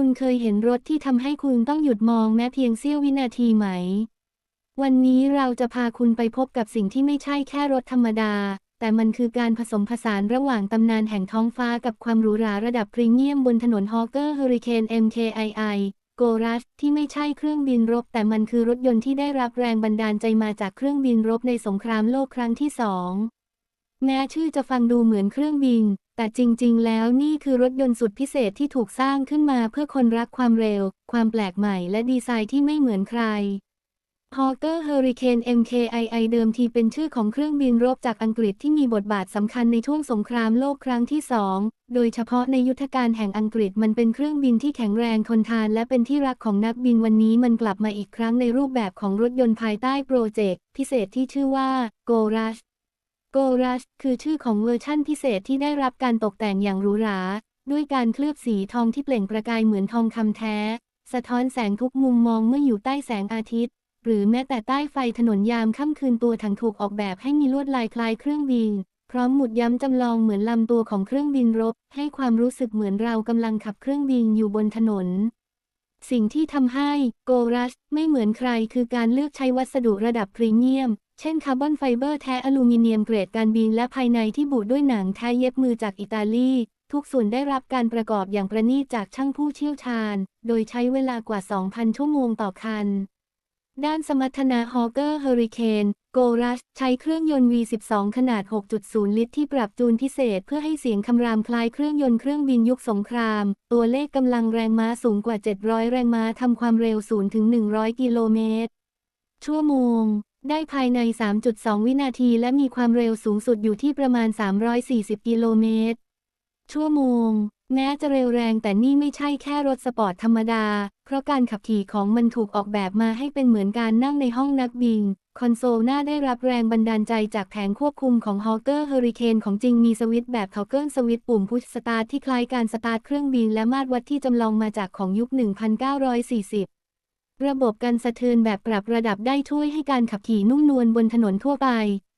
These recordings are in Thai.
คุณเคยเห็นรถที่ทำให้คุณต้องหยุดมองแม้เพียงเสี้ยววินาทีไหม วันนี้เราจะพาคุณไปพบกับสิ่งที่ไม่ใช่แค่รถธรรมดา แต่มันคือการผสมผสานระหว่างตำนานแห่งท้องฟ้ากับความหรูหราระดับพรีเมียมบนถนนฮอเกอร์เฮอริเคน MKII โกรัสที่ไม่ใช่เครื่องบินรบ แต่มันคือรถยนต์ที่ได้รับแรงบันดาลใจมาจากเครื่องบินรบในสงครามโลกครั้งที่สองแม้ชื่อจะฟังดูเหมือนเครื่องบิน แต่จริง ๆ แล้วนี่คือรถยนต์สุดพิเศษที่ถูกสร้างขึ้นมาเพื่อคนรักความเร็ว ความแปลกใหม่และดีไซน์ที่ไม่เหมือนใคร Hawker Hurricane MKII เดิมทีเป็นชื่อของเครื่องบินรบจากอังกฤษที่มีบทบาทสำคัญในช่วงสงครามโลกครั้งที่สอง โดยเฉพาะในยุทธการแห่งอังกฤษมันเป็นเครื่องบินที่แข็งแรงทนทานและเป็นที่รักของนักบินวันนี้มันกลับมาอีกครั้งในรูปแบบของรถยนต์ภายใต้โปรเจกต์พิเศษที่ชื่อว่า Go Rush Go r u s คือชื่อของเวอร์ชั่นพิเศษที่ได้รับการตกแต่งอย่างหรูหรา ด้วยการเคลือบสีทองที่เปล่งประกายเหมือนทองคำแท้ สะท้อนแสงทุกมุมมองเมื่ออยู่ใต้แสงอาทิตย์ หรือแม้แต่ใต้ไฟถนนยามค่ำคืนตัวถังถูกออกแบบให้มีลวดลายคล้ายเครื่องบิน พร้อมหมุดย้ำจำลองเหมือนลำตัวของเครื่องบินรบ ให้ความรู้สึกเหมือนเรากำลังขับเครื่องบินอยู่บนถนนสิ่งที่ทำให้โกรัสไม่เหมือนใครคือการเลือกใช้วัสดุระดับพรีเมียม เช่นคาร์บอนไฟเบอร์แท้อลูมิเนียมเกรดการบินและภายในที่บุด้วยหนังแท้เย็บมือจากอิตาลี ทุกส่วนได้รับการประกอบอย่างประณีตจากช่างผู้เชี่ยวชาญ โดยใช้เวลากว่า 2,000 ชั่วโมงต่อคัน ด้านสมรรถนะฮอเกอร์เฮอริเคนโกรัสใช้เครื่องยนต์ V12 ขนาด 6.0 ลิตรที่ปรับจูนพิเศษเพื่อให้เสียงคำรามคล้ายเครื่องยนต์เครื่องบินยุคสงคราม ตัวเลขกำลังแรงม้าสูงกว่า 700 แรงม้าทำความเร็ว 0-100 กิโลเมตรชั่วโมง ได้ภายใน 3.2 วินาที และมีความเร็วสูงสุดอยู่ที่ประมาณ 340 กิโลเมตร ชั่วโมง แม้จะเร็วแรงแต่นี่ไม่ใช่แค่รถสปอร์ตธรรมดา เพราะการขับขี่ของมันถูกออกแบบมาให้เป็นเหมือนการนั่งในห้องนักบิน คอนโซลหน้าได้รับแรงบันดาลใจจากแผงควบคุมของ Hawker Hurricane ของจริงมีสวิตช์แบบ Toggle สวิตช์ปุ่มพุชสตาร์ทที่คล้ายการสตาร์ทเครื่องบินและมาตรวัดที่จำลองมาจากของยุค 1940 ระบบการสะเทือนแบบปรับระดับได้ช่วยให้การขับขี่นุ่มนวลบนถนนทั่วไป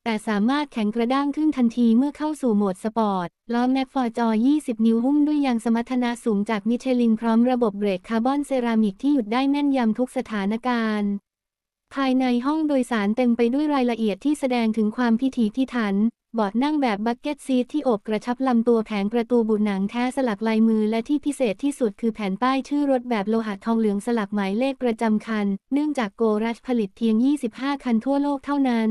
แต่สามารถแข็งกระด้างขึ้นทันทีเมื่อเข้าสู่โหมดสปอร์ต ล้อแม็กฟอร์จอ 20 นิ้วหุ้มด้วยยางสมรรถนะสูงจากมิชลินพร้อมระบบเบรกคาร์บอนเซรามิกที่หยุดได้แม่นยำทุกสถานการณ์ ภายในห้องโดยสารเต็มไปด้วยรายละเอียดที่แสดงถึงความพิถีพิถัน บอร์ดนั่งแบบบักเก็ตซีทที่โอบกระชับลำตัวแผงประตูบุหนังแท้สลักลายมือและที่พิเศษที่สุดคือแผ่นป้ายชื่อรถแบบโลหะทองเหลืองสลักหมายเลขประจำคัน เนื่องจากโกรัชผลิตเพียง 25 คันทั่วโลกเท่านั้น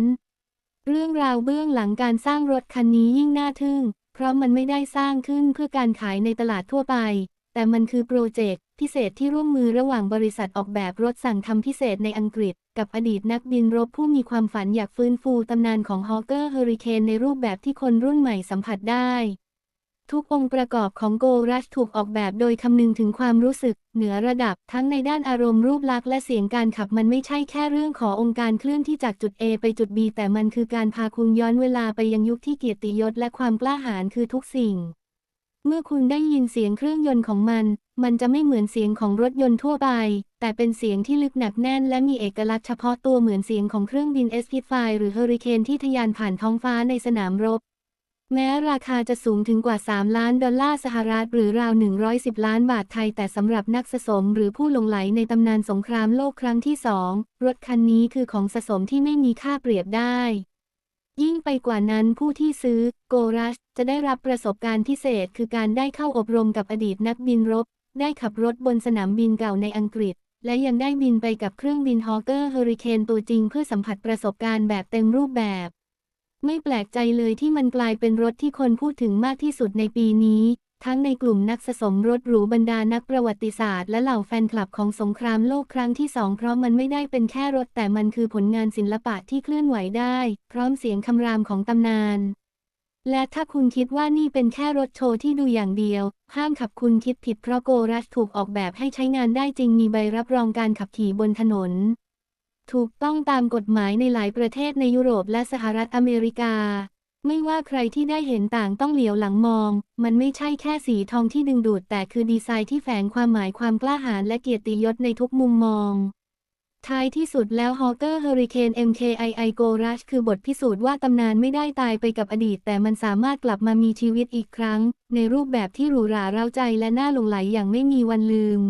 เรื่องราวเบื้องหลังการสร้างรถคันนี้ยิ่งน่าทึ่ง เพราะมันไม่ได้สร้างขึ้นเพื่อการขายในตลาดทั่วไป แต่มันคือโปรเจกต์ พิเศษที่ร่วมมือระหว่างบริษัทออกแบบรถสั่งทำพิเศษในอังกฤษ กับอดีตนักบินรบผู้มีความฝันอยากฟื้นฟูตำนานของฮอเกอร์เฮอริเคนในรูปแบบที่คนรุ่นใหม่สัมผัสได้ ทุกองค์ประกอบของโกรัชถูกออกแบบโดยคำนึงถึงความรู้สึก เหนือระดับทั้งในด้านอารมณ์รูปลักษณ์และเสียงการขับมันไม่ใช่แค่เรื่องขององค์การเคลื่อนที่จากจุด A ไปจุด B แต่มันคือการพาคุณย้อนเวลาไปยังยุคที่เกียรติยศและความกล้าหาญคือทุกสิ่งเมื่อคุณได้ยินเสียงเครื่องยนต์ของมัน มันจะไม่เหมือนเสียงของรถยนต์ทั่วไป แต่เป็นเสียงที่ลึกหนักแน่นและมีเอกลักษณ์เฉพาะตัวเหมือนเสียงของเครื่องบินเอสพิฟายหรือเฮอริเคนที่ทะยานผ่านท้องฟ้าในสนามรบ แม้ราคาจะสูงถึงกว่า 3 ล้านดอลลาร์สหรัฐหรือราว 110 ล้านบาทไทย แต่สำหรับนักสะสมหรือผู้หลงไหลในตำนานสงครามโลกครั้งที่สองรถคันนี้คือของสะสมที่ไม่มีค่าเปรียบได้ยิ่งไปกว่านั้นผู้ที่ซื้อโกรัชจะได้รับประสบการณ์พิเศษคือการได้เข้าอบรมกับอดีตนักบินรบ ได้ขับรถบนสนามบินเก่าในอังกฤษ และยังได้บินไปกับเครื่องบินฮอเกอร์เฮอริเคนตัวจริงเพื่อสัมผัสประสบการณ์แบบเต็มรูปแบบ ไม่แปลกใจเลยที่มันกลายเป็นรถที่คนพูดถึงมากที่สุดในปีนี้ ทั้งในกลุ่มนักสะสมรถหรูบรรดานักประวัติศาสตร์และเหล่าแฟนคลับของสงครามโลกครั้งที่สองเพราะมันไม่ได้เป็นแค่รถแต่มันคือผลงานศิลปะที่เคลื่อนไหวได้ พร้อมเสียงคำรามของตำนาน และถ้าคุณคิดว่านี่เป็นแค่รถโชว์ที่ดูอย่างเดียว ห้ามขับคุณคิดผิดเพราะโกรัสถูกออกแบบให้ใช้งานได้จริงมีใบรับรองการขับขี่บนถนน ถูกต้องตามกฎหมายในหลายประเทศในยุโรปและสหรัฐอเมริกา ไม่ว่าใครที่ได้เห็นต่างต้องเหลียวหลังมอง มันไม่ใช่แค่สีทองที่ดึงดูดแต่คือดีไซน์ที่แฝงความหมายความกล้าหาญและเกียรติยศในทุกมุมมอง ท้ายที่สุดแล้วฮอเกอร์เฮอริเคน MKII Go Rush คือบทพิสูจน์ว่าตำนานไม่ได้ตายไปกับอดีต แต่มันสามารถกลับมามีชีวิตอีกครั้ง ในรูปแบบที่หรูหราเร้าใจและน่าหลงไหลอย่างไม่มีวันลืม